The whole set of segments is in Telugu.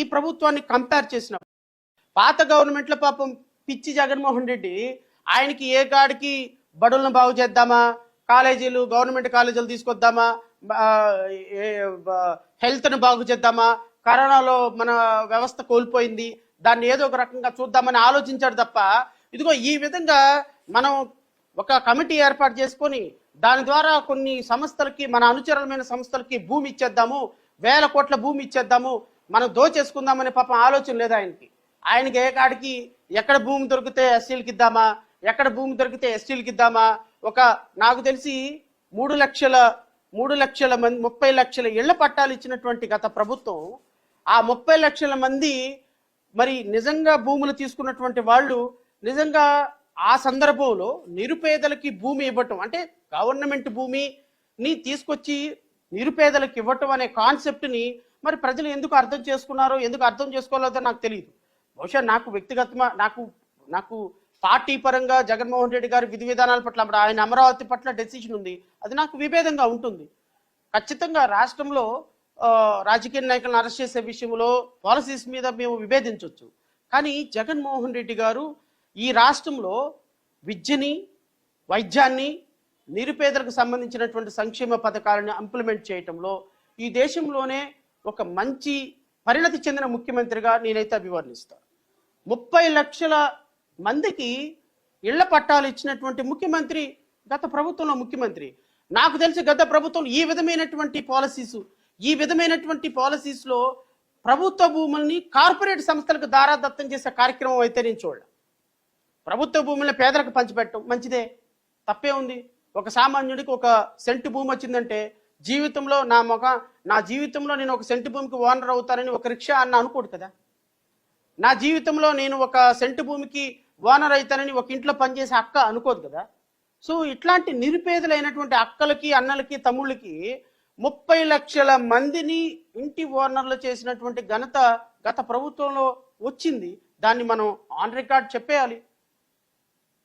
ఈ ప్రభుత్వాన్ని కంపేర్ చేసినప్పుడు పాత గవర్నమెంట్లో పాపం పిచ్చి జగన్మోహన్ రెడ్డి ఆయనకి ఏ కాడికి బడులను బాగు చేద్దామా? కాలేజీలు గవర్నమెంట్ కాలేజీలు తీసుకొద్దామా? హెల్త్ను బాగు చేద్దామా? కరోనాలో మన వ్యవస్థ కోల్పోయింది. దాన్ని ఏదో ఒక రకంగా చూద్దామని ఆలోచించాడు తప్ప ఇదిగో ఈ విధంగా మనం ఒక కమిటీ ఏర్పాటు చేసుకొని దాని ద్వారా కొన్ని సంస్థలకి మన అనుచరులమైన సంస్థలకి భూమి ఇచ్చేద్దాము. వేల కోట్ల భూమి ఇచ్చేద్దాము. మనం దోచేసుకుందామనే పాపం ఆలోచన లేదు ఆయనకి. ఆయనకి ఏ కాడికి ఎక్కడ భూమి దొరికితే ఎస్సీలకి ఇద్దామా ఎక్కడ భూమి దొరికితే ఎస్టీలకి ఇద్దామా ఒక నాకు తెలిసి మూడు లక్షల మూడు లక్షల మంది ముప్పై లక్షల ఇళ్ళ పట్టాలు ఇచ్చినటువంటి గత ప్రభుత్వం ఆ ముప్పై లక్షల మంది మరి నిజంగా భూములు తీసుకున్నటువంటి వాళ్ళు నిజంగా ఆ సందర్భంలో నిరుపేదలకి భూమి ఇవ్వటం అంటే గవర్నమెంట్ భూమిని తీసుకొచ్చి నిరుపేదలకు ఇవ్వటం అనే కాన్సెప్ట్ని మరి ప్రజలు ఎందుకు అర్థం చేసుకున్నారో ఎందుకు అర్థం చేసుకోలేదో నాకు తెలియదు బహుశా నాకు వ్యక్తిగతమా నాకు నాకు పార్టీ పరంగా జగన్మోహన్ రెడ్డి గారి విధి విధానాల పట్ల ఆయన అమరావతి పట్ల డెసిషన్ ఉంది. అది నాకు విభేదంగా ఉంటుంది. ఖచ్చితంగా రాష్ట్రంలో రాజకీయ నాయకులను అరెస్ట్ చేసే విషయంలో పాలసీస్ మీద మేము విభేదించవచ్చు కానీ జగన్మోహన్ రెడ్డి గారు ఈ రాష్ట్రంలో విద్యని వైద్యాన్ని నిరుపేదలకు సంబంధించినటువంటి సంక్షేమ పథకాలను ఇంప్లిమెంట్ చేయటంలో ఈ దేశంలోనే ఒక మంచి పరిణతి చెందిన ముఖ్యమంత్రిగా నేనైతే అభివర్ణిస్తాను ముప్పై లక్షల మందికి ఇళ్ళ పట్టాలు ఇచ్చినటువంటి ముఖ్యమంత్రి గత ప్రభుత్వంలో ముఖ్యమంత్రి. నాకు తెలిసి గత ప్రభుత్వం ఈ విధమైనటువంటి పాలసీస్ ఈ విధమైనటువంటి పాలసీస్లో ప్రభుత్వ భూముల్ని కార్పొరేట్ సంస్థలకు దారాదత్తం చేసే కార్యక్రమం అయితే నేను చూడలే. ప్రభుత్వ భూముల్ని పేదలకు పంచిపెట్టడం మంచిదే. తప్పే ఉంది. ఒక సామాన్యుడికి ఒక సెంటు భూమి వచ్చిందంటే జీవితంలో నా మొగ నా జీవితంలో నేను ఒక సెంటు భూమికి ఓనర్ అవుతానని ఒక రిక్షా అన్న అనుకోడు కదా. నా జీవితంలో నేను ఒక సెంటు భూమికి ఓనర్ అవుతానని ఒక ఇంట్లో పనిచేసే అక్క అనుకోదు కదా. సో ఇట్లాంటి నిరుపేదలైనటువంటి అక్కలకి అన్నలకి తమ్ముళ్ళకి ముప్పై లక్షల మందిని ఇంటి ఓనర్లు చేసినటువంటి ఘనత గత ప్రభుత్వంలో వచ్చింది. దాన్ని మనం ఆన్ రికార్డ్ చెప్పేయాలి.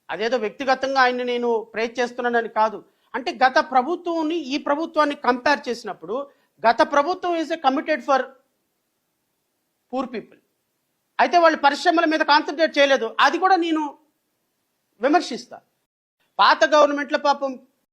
అదేదో వ్యక్తిగతంగా ఆయన్ని నేను ప్రేజ్ చేస్తున్నానని కాదు. అంటే గత ప్రభుత్వాన్ని ఈ ప్రభుత్వాన్ని కంపేర్ చేసినప్పుడు గత ప్రభుత్వం is a committed for poor people అయితే వాళ్ళు పరిశ్రమల మీద కాన్సన్ట్రేట్ చేయలేదు. అది కూడా నేను విమర్శిస్తా. పాత గవర్నమెంట్లో పాపం